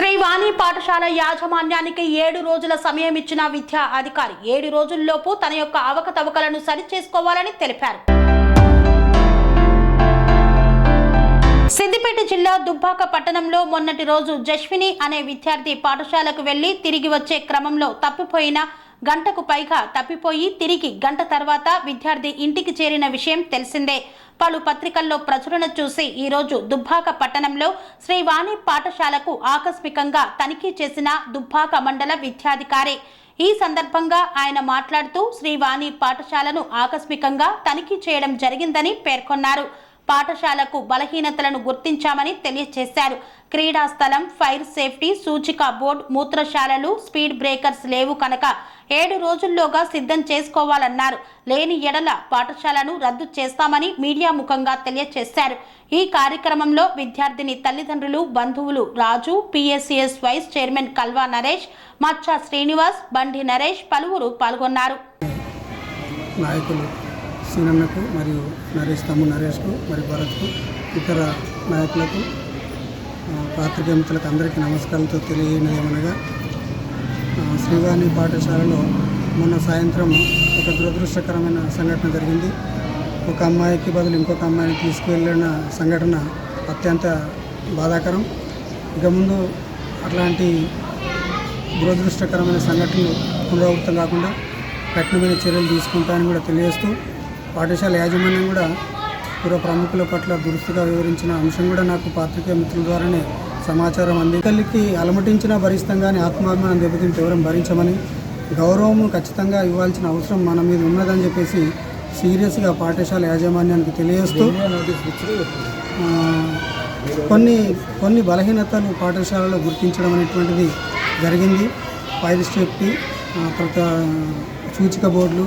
శ్రీవాణి పాఠశాల యాజమాన్యానికి ఏడు రోజుల సమయం ఇచ్చిన విద్యా అధికారి ఏడు రోజుల్లోపు తన యొక్క అవకతవకలను సరిచేసుకోవాలని తెలిపారు. సిద్దిపేట జిల్లా దుబ్బాక పట్టణంలో మొన్నటి రోజు జస్విని అనే విద్యార్థి పాఠశాలకు వెళ్ళి తిరిగి వచ్చే క్రమంలో తప్పిపోయిన గంటకు పైగా తప్పిపోయి తిరిగి గంట తర్వాత విద్యార్థి ఇంటికి చేరిన విషయం తెలిసిందే. పలు పత్రికల్లో ప్రచురణ చూసి ఈరోజు దుబ్బాక పట్టణంలో శ్రీవాణి పాఠశాలకు ఆకస్మికంగా తనిఖీ చేసిన దుబ్బాక మండల విద్యాధికారి. ఈ సందర్భంగా ఆయన మాట్లాడుతూ శ్రీవాణి పాఠశాలను ఆకస్మికంగా తనిఖీ చేయడం జరిగిందని పేర్కొన్నారు. పాఠశాలకు బలహీనతలను గుర్తించామని తెలియజేశారు. క్రీడా స్థలం ఫైర్ సేఫ్టీ సూచిక బోర్డు మూత్రశాలలు స్పీడ్ బ్రేకర్స్ లేవు కనుక ఏడు రోజుల్లోగా సిద్ధం చేసుకోవాలన్నారు. లేని ఎడల పాఠశాలను రద్దు చేస్తామని మీడియా ముఖంగా తెలియజేశారు. ఈ కార్యక్రమంలో విద్యార్థిని తల్లిదండ్రులు బంధువులు Raju PSCS vice chairman Kalva Naresh Maccha Srinivas Bandi Naresh పలువురు పాల్గొన్నారు. నాయకులు సీనన్నకు మరియు నరేష్ తమ్ము నరేష్కు మరియు భరత్కు ఇతర నాయకులకు ఆ, పాత్రికేయ మిత్రులకు అందరికీ నమస్కారాలతో తెలియనిది ఏమనగా శ్రీవాణి పాఠశాలలో మొన్న సాయంత్రం ఒక దురదృష్టకరమైన సంఘటన జరిగింది. ఒక అమ్మాయికి బదులు ఇంకొక అమ్మాయిని తీసుకువెళ్ళిన సంఘటన అత్యంత బాధాకరం. ఇక ముందు అట్లాంటి దురదృష్టకరమైన సంఘటనలు పునరావృతం కాకుండా కఠినమైన చర్యలు తీసుకుంటానని కూడా తెలియజేస్తూ పాఠశాల యాజమాన్యం కూడా పూర్వ ప్రముఖుల పట్ల దురుస్తుగా వివరించిన అంశం కూడా నాకు పాత్రికేయ మిత్రుల ద్వారానే సమాచారం అంది తల్లికి అలమటించినా భరిస్తాం కానీ ఆత్మాభిమానం దెబ్బతింటే ఎవరం భరించమని గౌరవం ఖచ్చితంగా ఇవ్వాల్సిన అవసరం మన మీద ఉన్నదని చెప్పేసి సీరియస్గా పాఠశాల యాజమాన్యానికి తెలియజేస్తూ కొన్ని కొన్ని బలహీనతలు పాఠశాలలో గుర్తించడం అనేటువంటిది జరిగింది. ఫైర్ సేఫ్టీ తర్వాత సూచిక బోర్డులు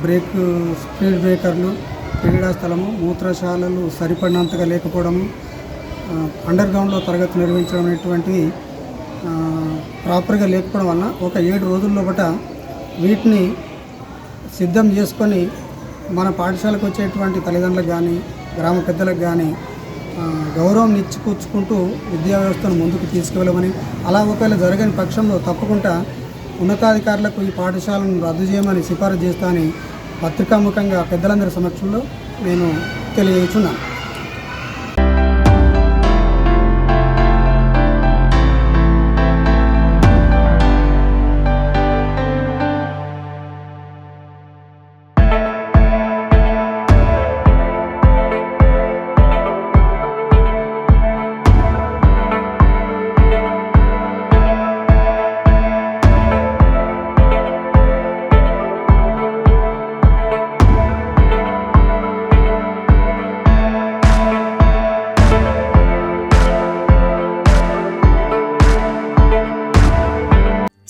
బ్రేక్ స్పీడ్ బ్రేకర్లు క్రీడా స్థలము మూత్రశాలలు సరిపడినంతగా లేకపోవడము అండర్ గ్రౌండ్లో తరగతి నిర్వహించడం అనేటువంటివి ప్రాపర్గా లేకపోవడం వలన ఒక ఏడు రోజుల్లో బట వీటిని సిద్ధం చేసుకొని మన పాఠశాలకు వచ్చేటువంటి తల్లిదండ్రులకు కానీ గ్రామ పెద్దలకు కానీ గౌరవం ఇచ్చిపుచ్చుకుంటూ విద్యా వ్యవస్థను ముందుకు తీసుకువెళ్ళమని అలా ఒకవేళ జరగని పక్షంలో తప్పకుండా ఉన్నతాధికారులకు ఈ పాఠశాలను రద్దు చేయమని సిఫారసు చేస్తానని పత్రికాముఖంగా పెద్దలందరి సమక్షంలో నేను తెలియజేస్తున్నాను.